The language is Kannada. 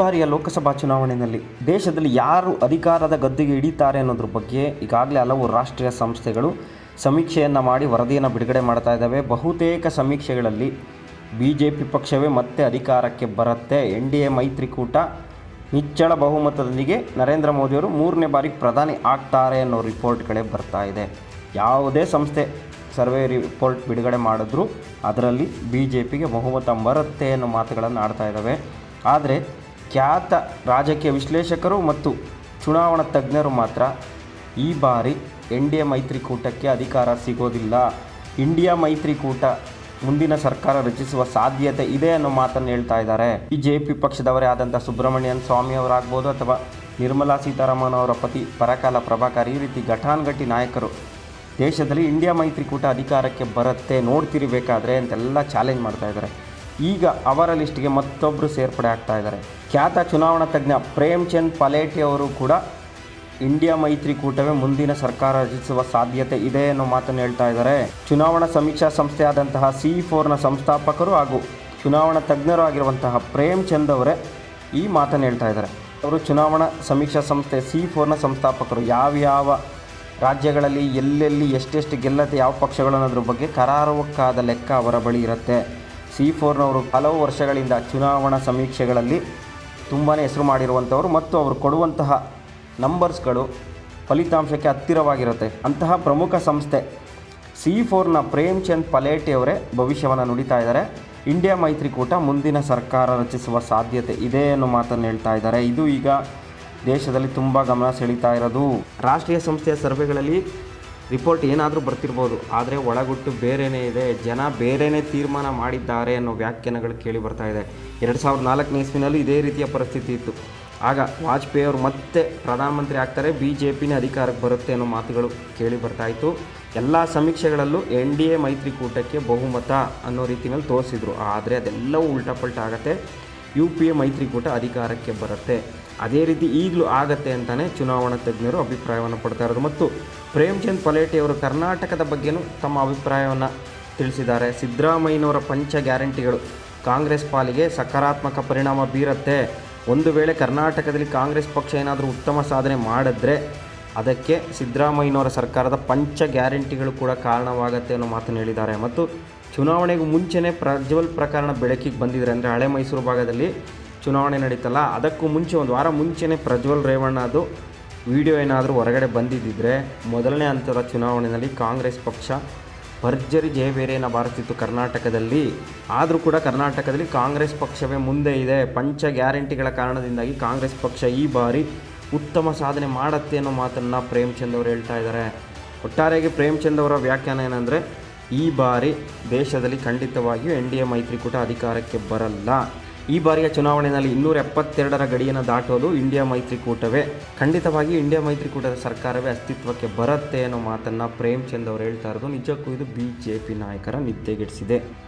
ಬಾರಿಯ ಲೋಕಸಭಾ ಚುನಾವಣೆಯಲ್ಲಿ ದೇಶದಲ್ಲಿ ಯಾರು ಅಧಿಕಾರದ ಗದ್ದುಗೆ ಹಿಡಿತಾರೆ ಅನ್ನೋದ್ರ ಬಗ್ಗೆ ಈಗಾಗಲೇ ಹಲವು ರಾಷ್ಟ್ರೀಯ ಸಂಸ್ಥೆಗಳು ಸಮೀಕ್ಷೆಯನ್ನು ಮಾಡಿ ವರದಿಯನ್ನು ಬಿಡುಗಡೆ ಮಾಡ್ತಾ ಇದ್ದಾವೆ. ಬಹುತೇಕ ಸಮೀಕ್ಷೆಗಳಲ್ಲಿ ಬಿ ಜೆ ಪಿ ಪಕ್ಷವೇ ಮತ್ತೆ ಅಧಿಕಾರಕ್ಕೆ ಬರುತ್ತೆ. ಎನ್ ಡಿ ಎ ಮೈತ್ರಿಕೂಟ ನಿಚ್ಚಳ ಬಹುಮತದೊಂದಿಗೆ ನರೇಂದ್ರ ಮೋದಿಯವರು ಮೂರನೇ ಬಾರಿ ಪ್ರಧಾನಿ ಆಗ್ತಾರೆ ಅನ್ನೋ ರಿಪೋರ್ಟ್ಗಳೇ ಬರ್ತಾ ಇದೆ. ಯಾವುದೇ ಸಂಸ್ಥೆ ಸರ್ವೆ ರಿಪೋರ್ಟ್ ಬಿಡುಗಡೆ ಮಾಡಿದ್ರು ಅದರಲ್ಲಿ ಬಿ ಜೆ ಪಿಗೆ ಬಹುಮತ ಬರುತ್ತೆ ಅನ್ನೋ ಮಾತುಗಳನ್ನು ಆಡ್ತಾ ಇದ್ದಾವೆ. ಆದರೆ ಖ್ಯಾತ ರಾಜಕೀಯ ವಿಶ್ಲೇಷಕರು ಮತ್ತು ಚುನಾವಣಾ ತಜ್ಞರು ಮಾತ್ರ ಈ ಬಾರಿ ಎನ್ ಡಿ ಎ ಮೈತ್ರಿಕೂಟಕ್ಕೆ ಅಧಿಕಾರ ಸಿಗೋದಿಲ್ಲ. ಇಂಡಿಯಾ ಮೈತ್ರಿಕೂಟ ಮುಂದಿನ ಸರ್ಕಾರ ರಚಿಸುವ ಸಾಧ್ಯತೆ ಇದೆ ಅನ್ನೋ ಮಾತನ್ನು ಹೇಳ್ತಾ ಇದ್ದಾರೆ. ಬಿ ಜೆ ಪಿ ಪಕ್ಷದವರೇ ಆದಂಥ ಸುಬ್ರಹ್ಮಣ್ಯನ್ ಸ್ವಾಮಿ ಅವರಾಗ್ಬೋದು ಅಥವಾ ನಿರ್ಮಲಾ ಸೀತಾರಾಮನ್ ಅವರ ಪತಿ ಪರಕಾಲ ಪ್ರಭಾಕರ್ ಈ ರೀತಿ ಘಟಾನುಘಟಿ ನಾಯಕರು ದೇಶದಲ್ಲಿ ಇಂಡಿಯಾ ಮೈತ್ರಿಕೂಟ ಅಧಿಕಾರಕ್ಕೆ ಬರುತ್ತೆ ನೋಡ್ತಿರಬೇಕಾದ್ರೆ ಅಂತೆಲ್ಲ ಚಾಲೆಂಜ್ ಮಾಡ್ತಾ ಇದ್ದಾರೆ. ಈಗ ಅವರ ಲಿಸ್ಟ್ಗೆ ಮತ್ತೊಬ್ಬರು ಸೇರ್ಪಡೆ ಆಗ್ತಾ ಇದ್ದಾರೆ. ಖ್ಯಾತ ಚುನಾವಣಾ ತಜ್ಞ ಪ್ರೇಮ್ ಚಂದ್ ಪಲೇಟಿ ಅವರು ಕೂಡ ಇಂಡಿಯಾ ಮೈತ್ರಿಕೂಟವೇ ಮುಂದಿನ ಸರ್ಕಾರ ರಚಿಸುವ ಸಾಧ್ಯತೆ ಇದೆ ಅನ್ನೋ ಮಾತನ್ನು ಹೇಳ್ತಾ ಇದ್ದಾರೆ. ಚುನಾವಣಾ ಸಮೀಕ್ಷಾ ಸಂಸ್ಥೆಯಾದಂತಹ ಸಿ ಫೋರ್ನ ಸಂಸ್ಥಾಪಕರು ಹಾಗೂ ಚುನಾವಣಾ ತಜ್ಞರು ಆಗಿರುವಂತಹ ಪ್ರೇಮ್ ಚಂದ್ ಅವರೇ ಈ ಮಾತನ್ನು ಹೇಳ್ತಾ ಇದ್ದಾರೆ. ಅವರು ಚುನಾವಣಾ ಸಮೀಕ್ಷಾ ಸಂಸ್ಥೆ ಸಿ ಫೋರ್ನ ಸಂಸ್ಥಾಪಕರು. ಯಾವ್ಯಾವ ರಾಜ್ಯಗಳಲ್ಲಿ ಎಲ್ಲೆಲ್ಲಿ ಎಷ್ಟೆಷ್ಟು ಗೆಲ್ಲತೆ ಯಾವ ಪಕ್ಷಗಳು ಅನ್ನೋದ್ರ ಬಗ್ಗೆ ಕರಾರುವಕ್ಕಾದ ಲೆಕ್ಕ ಅವರ ಬಳಿ ಇರುತ್ತೆ. ಸಿ ಫೋರ್ನವರು ಹಲವು ವರ್ಷಗಳಿಂದ ಚುನಾವಣಾ ಸಮೀಕ್ಷೆಗಳಲ್ಲಿ ತುಂಬಾ ಹೆಸರು ಮಾಡಿರುವಂಥವ್ರು ಮತ್ತು ಅವರು ಕೊಡುವಂತಹ ನಂಬರ್ಸ್ಗಳು ಫಲಿತಾಂಶಕ್ಕೆ ಹತ್ತಿರವಾಗಿರುತ್ತೆ. ಅಂತಹ ಪ್ರಮುಖ ಸಂಸ್ಥೆ ಸಿ ಫೋರ್ನ ಪ್ರೇಮ್ ಚಂದ್ ಪಲೇಟಿ ಅವರೇ ಭವಿಷ್ಯವನ್ನು ನುಡಿತಾ ಇದ್ದಾರೆ. ಇಂಡಿಯಾ ಮೈತ್ರಿಕೂಟ ಮುಂದಿನ ಸರ್ಕಾರ ರಚಿಸುವ ಸಾಧ್ಯತೆ ಇದೆ ಅನ್ನೋ ಮಾತನ್ನು ಹೇಳ್ತಾ ಇದ್ದಾರೆ. ಇದು ಈಗ ದೇಶದಲ್ಲಿ ತುಂಬ ಗಮನ ಸೆಳೀತಾ ಇರೋದು. ರಾಷ್ಟ್ರೀಯ ಸಂಸ್ಥೆಯ ಸರ್ವೆಗಳಲ್ಲಿ ರಿಪೋರ್ಟ್ ಏನಾದರೂ ಬರ್ತಿರ್ಬೋದು, ಆದರೆ ಒಳಗುಟ್ಟು ಬೇರೆಯೇ ಇದೆ. ಜನ ಬೇರೆಯೇ ತೀರ್ಮಾನ ಮಾಡಿದ್ದಾರೆ ಅನ್ನೋ ವ್ಯಾಖ್ಯಾನಗಳು ಕೇಳಿ ಬರ್ತಾ ಇದೆ. ಎರಡು ಸಾವಿರದ ನಾಲ್ಕನೇ ಇಸ್ವಿನಲ್ಲೂ ಇದೇ ರೀತಿಯ ಪರಿಸ್ಥಿತಿ ಇತ್ತು. ಆಗ ವಾಜಪೇಯಿ ಅವರು ಮತ್ತೆ ಪ್ರಧಾನಮಂತ್ರಿ ಆಗ್ತಾರೆ ಬಿ ಜೆ ಪಿನೇ ಅಧಿಕಾರಕ್ಕೆ ಬರುತ್ತೆ ಅನ್ನೋ ಮಾತುಗಳು ಕೇಳಿ ಬರ್ತಾ ಇತ್ತು. ಎಲ್ಲ ಸಮೀಕ್ಷೆಗಳಲ್ಲೂ ಎನ್ ಡಿ ಎ ಮೈತ್ರಿಕೂಟಕ್ಕೆ ಬಹುಮತ ಅನ್ನೋ ರೀತಿಯಲ್ಲಿ ತೋರಿಸಿದ್ರು. ಆದರೆ ಅದೆಲ್ಲವೂ ಉಲ್ಟಾಪಲ್ಟ ಆಗುತ್ತೆ. ಯು ಪಿ ಎ ಮೈತ್ರಿಕೂಟ ಅಧಿಕಾರಕ್ಕೆ ಬರುತ್ತೆ. ಅದೇ ರೀತಿ ಈಗಲೂ ಆಗತ್ತೆ ಅಂತಲೇ ಚುನಾವಣಾ ತಜ್ಞರು ಅಭಿಪ್ರಾಯವನ್ನು ಪಡ್ತಾ ಇರೋದು. ಮತ್ತು ಪ್ರೇಮ್ಚಂದ್ ಪಲೇಟಿ ಅವರು ಕರ್ನಾಟಕದ ಬಗ್ಗೆನೂ ತಮ್ಮ ಅಭಿಪ್ರಾಯವನ್ನು ತಿಳಿಸಿದ್ದಾರೆ. ಸಿದ್ದರಾಮಯ್ಯನವರ ಪಂಚ ಗ್ಯಾರಂಟಿಗಳು ಕಾಂಗ್ರೆಸ್ ಪಾಲಿಗೆ ಸಕಾರಾತ್ಮಕ ಪರಿಣಾಮ ಬೀರುತ್ತೆ. ಒಂದು ವೇಳೆ ಕರ್ನಾಟಕದಲ್ಲಿ ಕಾಂಗ್ರೆಸ್ ಪಕ್ಷ ಏನಾದರೂ ಉತ್ತಮ ಸಾಧನೆ ಮಾಡಿದ್ರೆ ಅದಕ್ಕೆ ಸಿದ್ದರಾಮಯ್ಯನವರ ಸರ್ಕಾರದ ಪಂಚ ಗ್ಯಾರಂಟಿಗಳು ಕೂಡ ಕಾರಣವಾಗತ್ತೆ ಅನ್ನೋ ಮಾತನ್ನು ಹೇಳಿದ್ದಾರೆ. ಮತ್ತು ಚುನಾವಣೆಗೂ ಮುಂಚೆನೇ ಪ್ರಜ್ವಲ್ ಪ್ರಕರಣ ಬೆಳಕಿಗೆ ಬಂದಿದ್ದಾರೆ ಅಂದರೆ ಹಳೆ ಮೈಸೂರು ಭಾಗದಲ್ಲಿ ಚುನಾವಣೆ ನಡೀತಲ್ಲ, ಅದಕ್ಕೂ ಮುಂಚೆ ಒಂದು ವಾರ ಮುಂಚೆನೇ ಪ್ರಜ್ವಲ್ ರೇವಣ್ಣ ಅದು ವಿಡಿಯೋ ಏನಾದರೂ ಹೊರಗಡೆ ಬಂದಿದ್ದಿದ್ರೆ ಮೊದಲನೇ ಹಂತದ ಚುನಾವಣೆಯಲ್ಲಿ ಕಾಂಗ್ರೆಸ್ ಪಕ್ಷ ಭರ್ಜರಿ ಜಯಬೇರೆಯನ್ನು ಬಾರಿಸಿತ್ತು ಕರ್ನಾಟಕದಲ್ಲಿ. ಆದರೂ ಕೂಡ ಕರ್ನಾಟಕದಲ್ಲಿ ಕಾಂಗ್ರೆಸ್ ಪಕ್ಷವೇ ಮುಂದೆ ಇದೆ. ಪಂಚ ಗ್ಯಾರಂಟಿಗಳ ಕಾರಣದಿಂದಾಗಿ ಕಾಂಗ್ರೆಸ್ ಪಕ್ಷ ಈ ಬಾರಿ ಉತ್ತಮ ಸಾಧನೆ ಮಾಡುತ್ತೆ ಅನ್ನೋ ಮಾತನ್ನು ಪ್ರೇಮ್ಚಂದ್ ಅವರು ಹೇಳ್ತಾ ಇದ್ದಾರೆ ಒಟ್ಟಾರೆಯಾಗಿ ಪ್ರೇಮ್ಚಂದ್ ಅವರ ವ್ಯಾಖ್ಯಾನ ಏನಂದರೆ, ಈ ಬಾರಿ ದೇಶದಲ್ಲಿ ಖಂಡಿತವಾಗಿಯೂ ಎನ್ ಡಿ ಎ ಮೈತ್ರಿಕೂಟ ಅಧಿಕಾರಕ್ಕೆ ಬರಲ್ಲ. ಈ ಬಾರಿಯ ಚುನಾವಣೆಯಲ್ಲಿ ಇನ್ನೂರ ಎಪ್ಪತ್ತೆರಡರ ಗಡಿಯನ್ನು ದಾಟೋದು ಇಂಡಿಯಾ ಮೈತ್ರಿಕೂಟವೇ. ಖಂಡಿತವಾಗಿ ಇಂಡಿಯಾ ಮೈತ್ರಿಕೂಟದ ಸರ್ಕಾರವೇ ಅಸ್ತಿತ್ವಕ್ಕೆ ಬರುತ್ತೆ ಅನ್ನೋ ಮಾತನ್ನು ಪ್ರೇಮ್ ಚಂದ್ ಅವರು ಹೇಳ್ತಾ ಇರೋದು. ನಿಜಕ್ಕೂ ಇದು ಬಿ ಜೆ ಪಿ ನಾಯಕರ ನಿದ್ದೆಗೆಡಿಸಿದೆ.